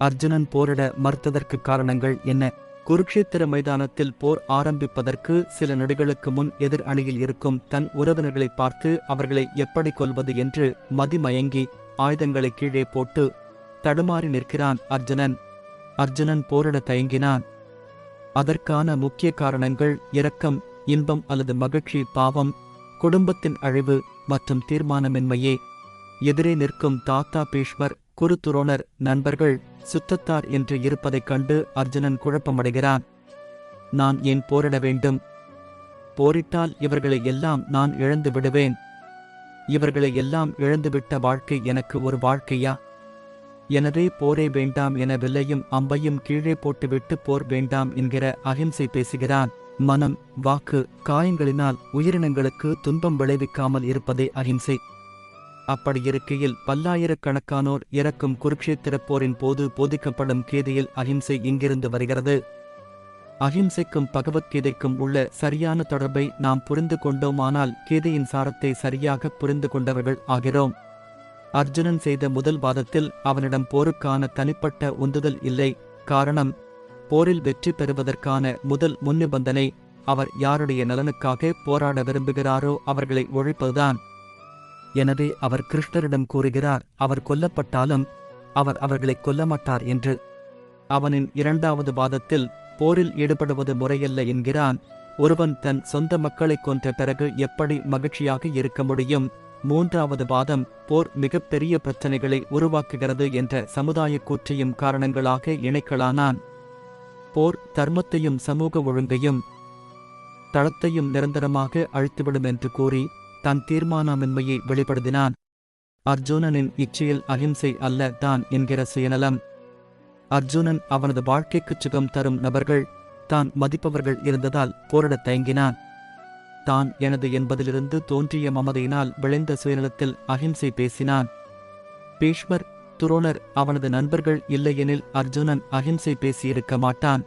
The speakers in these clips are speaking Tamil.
அர்ஜுனன் போரிட மறுத்ததற்கு காரணங்கள் என்ன? குருக்ஷேத்திர மைதானத்தில் போர் ஆரம்பிப்பதற்கு சில நொடிகளுக்கு முன் எதிர் அணியில் இருக்கும் தன் உறவினர்களை பார்த்து அவர்களை எப்படி கொல்வது என்று மதிமயங்கி ஆயுதங்களை கீழே போட்டு தடுமாறி நிற்கிறான் அர்ஜுனன். அர்ஜுனன் போரிட தயங்கினான். அதற்கான முக்கிய காரணங்கள் இரக்கம் இன்பம் அல்லது மகிழ்ச்சி பாவம் குடும்பத்தின் அழிவு மற்றும் தீர்மானமின்மையே. எதிரே நிற்கும் தாத்தா பீஷ்மர் குருத்துரோணர் நண்பர்கள் சுத்தத்தார் என்று இருப்பதைக் கண்டு அர்ஜுனன் குழப்பமடைகிறான். நான் ஏன் போரிட வேண்டும்? போரிட்டால் இவர்களை எல்லாம் நான் இழந்து விடுவேன். இவர்களை எல்லாம் இழந்துவிட்ட வாழ்க்கை எனக்கு ஒரு வாழ்க்கையா? எனவே போரே வேண்டாம் என வில்லையும் அம்பையும் கீழே போட்டுவிட்டு போர் வேண்டாம் என்கிற அகிம்சை பேசுகிறான். மனம் வாக்கு காயங்களினால் உயிரினங்களுக்கு துன்பம் விளைவிக்காமல் இருப்பதே அகிம்சை. அப்படி இருக்கையில் பல்லாயிரக்கணக்கானோர் இறக்கும் குருக்ஷேத்திர போரின் போது போதிக்கப்படும் கீதையில் அகிம்சை இங்கிருந்து வருகிறது. அஹிம்சைக்கும் பகவத்கீதைக்கும் உள்ள சரியான தொடர்பை நாம் புரிந்து கொண்டோமானால் கீதையின் சாரத்தை சரியாக புரிந்து கொண்டவர்கள் ஆகிறோம். அர்ஜுனன் செய்த முதல் வாதத்தில் அவனிடம் போருக்கான தனிப்பட்ட உந்துதல் இல்லை. காரணம் போரில் வெற்றி பெறுவதற்கான முதல் முன்னிபந்தனை அவர் யாருடைய நலனுக்காக போராட விரும்புகிறாரோ அவர்களை ஒழிப்பதுதான். எனவே அவர் கிருஷ்ணரிடம் கூறுகிறார் அவர் கொல்லப்பட்டாலும் அவர் அவர்களை கொல்லமாட்டார் என்று. அவனின் இரண்டாவது வாதத்தில் போரில் ஈடுபடுவது முறையல்ல என்கிறான். ஒருவன் தன் சொந்த மக்களை கொன்ற பிறகு எப்படி மகிழ்ச்சியாக இருக்க முடியும்? மூன்றாவது வாதம் போர் மிகப்பெரிய பிரச்சனைகளை உருவாக்குகிறது என்ற சமுதாய கூற்றையும் காரணங்களாக இணைக்கலானான். போர் தர்மத்தையும் சமூக ஒழுங்கையும் தளத்தையும் நிரந்தரமாக அழித்துவிடும் என்று கூறி தன் தீர்மானமின்மையை வெளிப்படுத்தினான். அர்ஜுனனின் இச்சையில் அகிம்சை அல்ல தான் என்கிற சுயநலம். அர்ஜுனன் அவனது வாழ்க்கைக்குச் சுகம் தரும் நபர்கள் தான் மதிப்பவர்கள் இருந்ததால் போரிடத் தயங்கினான். தான் எனது என்பதிலிருந்து தோன்றிய மமதையினால் விளைந்த சுயநலத்தில் அகிம்சை பேசினான். பீஷ்மர் துரோணர் அவனது நண்பர்கள் இல்லையெனில் அர்ஜுனன் அகிம்சை பேசியிருக்க மாட்டான்.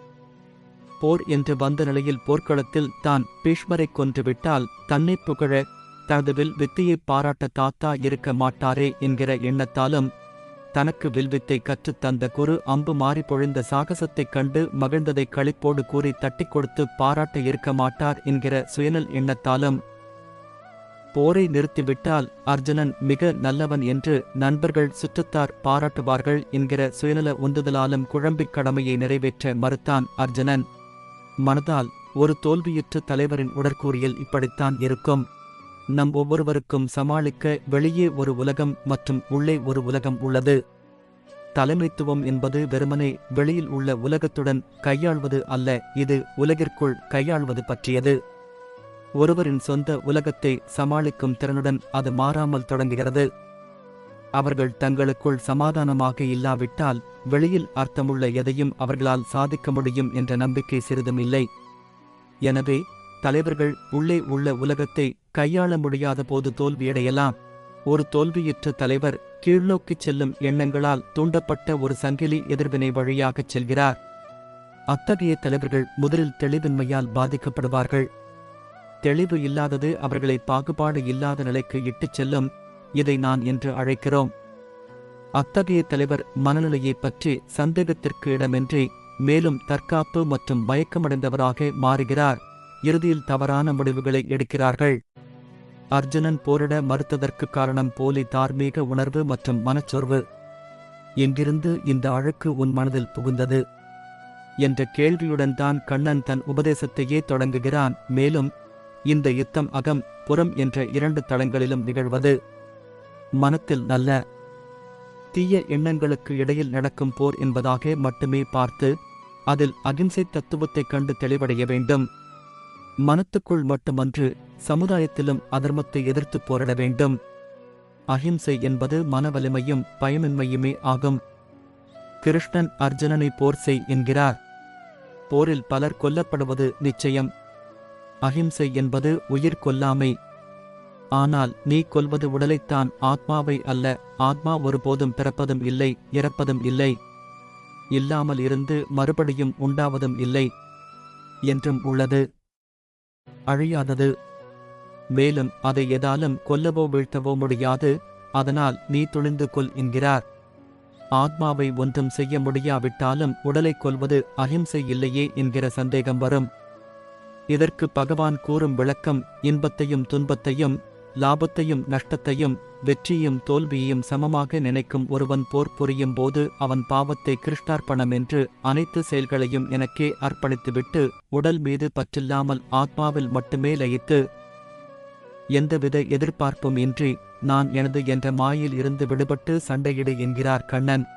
போர் என்று வந்த நிலையில் போர்க்களத்தில் தான் பீஷ்மரைக் கொன்றுவிட்டால் தன்னை புகழ தனது வில் வித்தையை பாராட்ட தாத்தா இருக்க மாட்டாரே என்கிற எண்ணத்தாலும் தனக்கு வில்வித்தை கற்றுத் தந்த குரு அம்பு மாறி பொழிந்த சாகசத்தைக் கண்டு மகிழ்ந்ததை களிப்போடு கூறி தட்டி கொடுத்து பாராட்ட இருக்க மாட்டார் என்கிற சுயநல் எண்ணத்தாலும் போரை நிறுத்திவிட்டால் அர்ஜுனன் மிக நல்லவன் என்று நண்பர்கள் சுற்றத்தார் பாராட்டுவார்கள் என்கிற சுயநல உந்துதலாலும் குழம்பிக் கடமையை நிறைவேற்ற மறுத்தான் அர்ஜுனன். மனதால் ஒரு தோல்வியுற்ற தலைவரின் உடற்கூறியல் இப்படித்தான் இருக்கும். நம் ஒவ்வொருவருக்கும் சமாளிக்க வெளியே ஒரு உலகம் மற்றும் உள்ளே ஒரு உலகம் உள்ளது. தலைமைத்துவம் என்பது வெறுமனே வெளியில் உள்ள உலகத்துடன் கையாள்வது அல்ல இது உலகிற்குள் கையாள்வது பற்றியது. ஒருவரின் சொந்த உலகத்தை சமாளிக்கும் திறனுடன் அது மாறாமல் தொடங்குகிறது. அவர்கள் தங்களுக்குள் சமாதானமாக இல்லாவிட்டால் வெளியில் அர்த்தமுள்ள எதையும் அவர்களால் சாதிக்க முடியும் என்ற நம்பிக்கை சிறிதும் இல்லை. எனவே தலைவர்கள் உள்ளே உள்ள உலகத்தை கையாள முடியாத போது தோல்வியடையலாம். ஒரு தோல்வியுற்ற தலைவர் கீழ்நோக்கிச் செல்லும் எண்ணங்களால் தூண்டப்பட்ட ஒரு சங்கிலி எதிர்வினை வழியாகச் செல்கிறார். அத்தகைய தலைவர்கள் முதலில் தெளிவின்மையால் பாதிக்கப்படுவார்கள். தெளிவு இல்லாதது அவர்களை பாகுபாடு இல்லாத நிலைக்கு இட்டுச் செல்லும் இதை நான் என்று அழைக்கிறோம். அத்தகைய தலைவர் மனநிலையைப் பற்றி சந்தேகத்திற்கு இடமின்றி மேலும் தற்காப்பு மற்றும் மயக்கமடைந்தவராக மாறுகிறார். இறுதியில் தவறான முடிவுகளை எடுக்கிறார்கள். அர்ஜுனன் போரிட மறுத்ததற்கு காரணம் போலி தார்மீக உணர்வு மற்றும் மனச்சோர்வு. எங்கிருந்து இந்த அழுக்கு உன் மனதில் புகுந்தது? என்ற கேள்வியுடன் தான் கண்ணன் தன் உபதேசத்தையே தொடங்குகிறான். மேலும் இந்த யுத்தம் அகம் புறம் என்ற இரண்டு தளங்களிலும் நிகழ்வது மனத்தில் நல்ல தீய எண்ணங்களுக்கு இடையில் நடக்கும் போர் என்பதாக மட்டுமே பார்த்து அதில் அகிம்சை தத்துவத்தைக் கண்டு தெளிவடைய வேண்டும். மனத்துக்குள் மட்டுமன்று சமுதாயத்திலும் அதர்மத்தை எதிர்த்து போரிட வேண்டும். அஹிம்சை என்பது மனவலிமையும் பயமின்மையுமே ஆகும். கிருஷ்ணன் அர்ஜுனனை போர் செய் என்கிறார். போரில் பலர் கொல்லப்படுவது நிச்சயம். அஹிம்சை என்பது உயிர் கொல்லாமை. ஆனால் நீ கொல்வது உடலைத்தான் ஆத்மாவை அல்ல ஆத்மா ஒருபோதும் பிறப்பதும் இல்லை இறப்பதும் இல்லை. இல்லாமல் இருந்து மறுபடியும் உண்டாவதும் இல்லை. என்றும் உள்ளது. அழியாதது மேலும் அதை எதாலும் கொல்லவோ வீழ்த்தவோ முடியாது அதனால் நீ துணிந்து கொள் என்கிறார். ஆத்மாவை ஒன்றும் செய்ய முடியாவிட்டாலும் உடலைக் கொல்வது அஹிம்சை இல்லையே என்கிற சந்தேகம் வரும். இதற்கு பகவான் கூறும் விளக்கம் இன்பத்தையும் துன்பத்தையும் லாபத்தையும் நஷ்டத்தையும் வெற்றியும் தோல்வியையும் சமமாக நினைக்கும் ஒருவன் போர் புரியும் போது அவன் பாவத்தை கிருஷ்டார்ப்பணம் என்று அனைத்து செயல்களையும் எனக்கே அர்ப்பணித்துவிட்டு உடல் மீது பற்றில்லாமல் ஆத்மாவில் மட்டுமே லயித்து எந்தவித எதிர்பார்ப்பும் இன்றி நான் எனது என்ற மாயில் இருந்து விடுபட்டு சண்டையிடு என்கிறார் கண்ணன்.